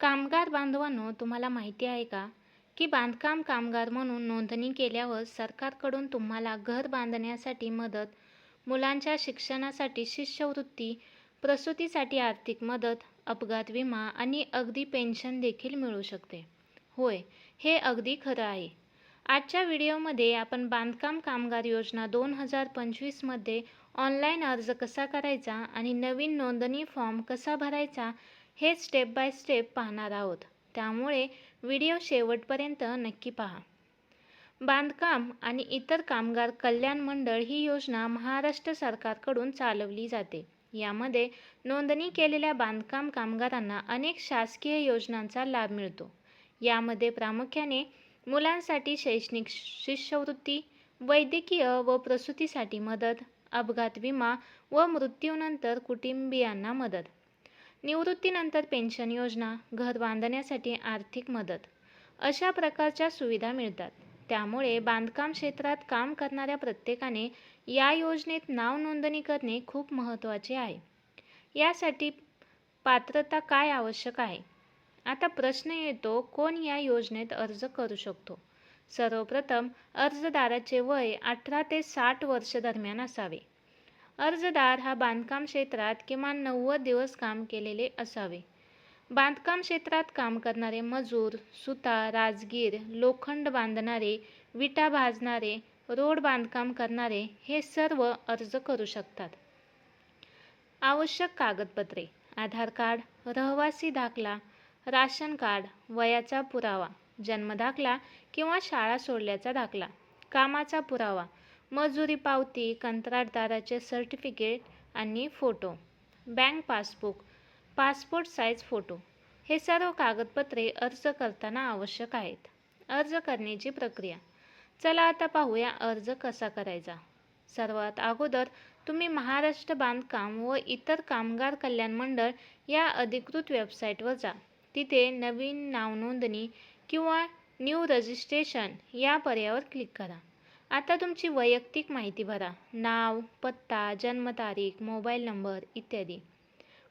कामगार बांधवांनो तुम्हाला माहिती आहे का की बांधकाम कामगार म्हणून नोंदणी केल्यावर सरकारकडून तुम्हाला घर बांधण्यासाठी मदत मुलांच्या शिक्षणासाठी शिष्यवृत्ती प्रसूतीसाठी आर्थिक मदत अपघात विमा आणि अगदी पेन्शन देखील मिळू शकते. होय हे अगदी खरं आहे. आजच्या व्हिडिओमध्ये आपण बांधकाम कामगार योजना दोन हजार पंचवीसमध्ये ऑनलाईन अर्ज कसा करायचा आणि नवीन नोंदणी फॉर्म कसा भरायचा हे स्टेप बाय स्टेप पाहणार आहोत. त्यामुळे व्हिडिओ शेवटपर्यंत नक्की पहा. बांधकाम आणि इतर कामगार कल्याण मंडळ ही योजना महाराष्ट्र सरकारकडून चालवली जाते. यामध्ये नोंदणी केलेल्या बांधकाम कामगारांना अनेक शासकीय योजनांचा लाभ मिळतो. यामध्ये प्रामुख्याने मुलांसाठी शैक्षणिक शिष्यवृत्ती वैद्यकीय व प्रसूतीसाठी मदत अपघात विमा व मृत्यूनंतर कुटुंबियांना मदत. निवृत्तीनंतर पेन्शन योजना घर बांधण्यासाठी आर्थिक मदत अशा प्रकारच्या सुविधा मिळतात. त्यामुळे बांधकाम क्षेत्रात काम करणाऱ्या प्रत्येकाने या योजनेत नाव नोंदणी करणे खूप महत्त्वाचे आहे. यासाठी पात्रता काय आवश्यक आहे? आता प्रश्न येतो कोण या योजनेत अर्ज करू शकतो? सर्वप्रथम अर्जदाराचे वय अठरा ते साठ वर्ष दरम्यान असावे. अर्जदार हा बांधकाम क्षेत्रात किमान नव्वद दिवस काम केलेले असावे. बांधकाम क्षेत्रात काम करणारे मजूर सुता राजगीर लोखंड बांधणारे विटा भाजणारे रोड बांधकाम करणारे हे सर्व अर्ज करू शकतात. आवश्यक कागदपत्रे आधार कार्ड रहवासी दाखला राशन कार्ड वयाचा पुरावा जन्मदाखला किंवा शाळा सोडल्याचा दाखला कामाचा पुरावा मजुरी पावती कंत्राटदाराचे सर्टिफिकेट आणि photo. Bank passbook passport size photo. हे सर्व कागदपत्रे अर्ज करताना आवश्यक आहेत. अर्ज करण्याची प्रक्रिया. चला आता पाहूया अर्ज कसा करायचा. सर्वात अगोदर तुम्ही महाराष्ट्र बांधकाम व इतर कामगार कल्याण मंडळ या अधिकृत वेबसाईटवर जा. तिथे नवीन नावनोंदणी किंवा न्यू रजिस्ट्रेशन या पर्यायावर क्लिक करा. आता तुमची वैयक्तिक माहिती भरा. नाव पत्ता जन्मतारीख मोबाईल नंबर इत्यादी.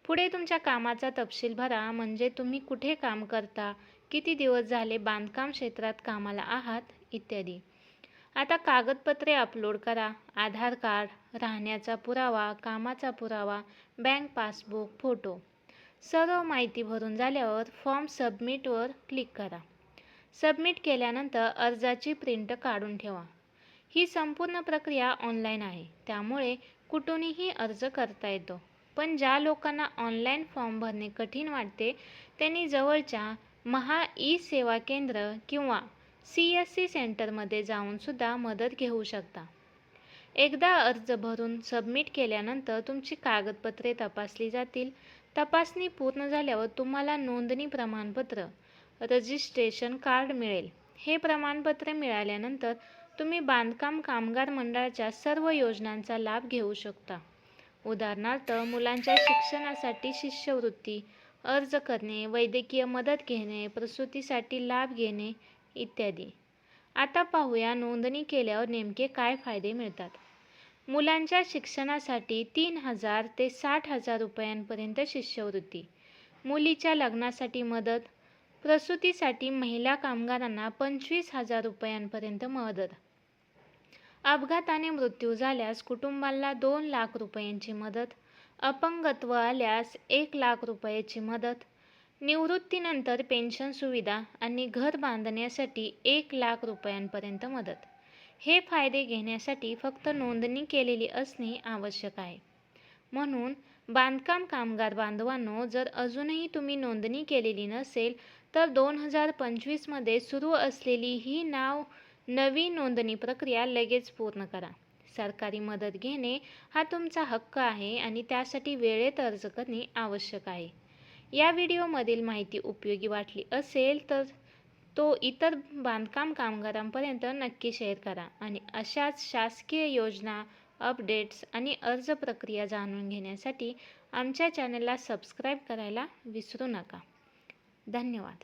पुढे तुमच्या कामाचा तपशील भरा म्हणजे तुम्ही कुठे काम करता किती दिवस झाले बांधकाम क्षेत्रात कामाला आहात इत्यादी. आता कागदपत्रे अपलोड करा आधार कार्ड राहण्याचा पुरावा कामाचा पुरावा बँक पासबुक फोटो. सर्व माहिती भरून झाल्यावर फॉर्म सबमिटवर क्लिक करा. सबमिट केल्यानंतर अर्जाची प्रिंट काढून ठेवा. ही संपूर्ण प्रक्रिया ऑनलाईन आहे. त्यामुळे कुठूनही अर्ज करता येतो. पण ज्या लोकांना ऑनलाईन फॉर्म भरणे कठीण वाटते त्यांनी जवळच्या महा ई सेवा केंद्र किंवा सी एस सी सेंटरमध्ये जाऊनसुद्धा मदत घेऊ शकता. एकदा अर्ज भरून सबमिट केल्यानंतर तुमची कागदपत्रे तपासली जातील. तपासणी पूर्ण झाल्यावर तुम्हाला नोंदणी प्रमाणपत्र रजिस्ट्रेशन कार्ड मिळेल. हे प्रमाणपत्र मिळाल्यानंतर तुम्ही बांधकाम कामगार मंडळाच्या सर्व योजनांचा लाभ घेऊ शकता. उदाहरणार्थ मुलांच्या शिक्षणासाठी शिष्यवृत्ती अर्ज करणे वैद्यकीय मदत घेणे प्रसूतीसाठी लाभ घेणे इत्यादी. आता पाहूया नोंदणी केल्यावर नेमके काय फायदे मिळतात. मुलांच्या शिक्षणासाठी तीन हजार ते साठ हजार रुपयांपर्यंत शिष्यवृत्ती मुलीच्या लग्नासाठी मदत प्रसूतीसाठी महिला कामगारांना पंचवीस हजार रुपयांपर्यंत मदत अपघाताने मृत्यू झाल्यास कुटुंबाला दोन लाख रुपयांची मदत अपंगत्व आल्यास एक लाख रुपयाची मदत निवृत्तीनंतर पेन्शन सुविधा आणि घर बांधण्यासाठी एक लाख रुपयांपर्यंत मदत. हे फायदे घेण्यासाठी फक्त नोंदणी केलेली असणे आवश्यक आहे. म्हणून बांधकाम कामगार बांधवांनो जर अजूनही तुम्ही नोंदणी केलेली नसेल तर दोन हजार पंचवीसमध्ये सुरू असलेली ही नाव नवी नोंदणी प्रक्रिया लगेच पूर्ण करा. सरकारी मदत घेणे हा तुमचा हक्क आहे आणि त्यासाठी वेळेत अर्ज करणे आवश्यक आहे. या व्हिडिओमधील माहिती उपयोगी वाटली असेल तर तो इतर बांधकाम कामगारांपर्यंत नक्की शेअर करा आणि अशाच शासकीय योजना अपडेट्स आणि अर्ज प्रक्रिया जाणून घेण्यासाठी आमच्या चॅनलला सबस्क्राईब करायला विसरू नका. धन्यवाद.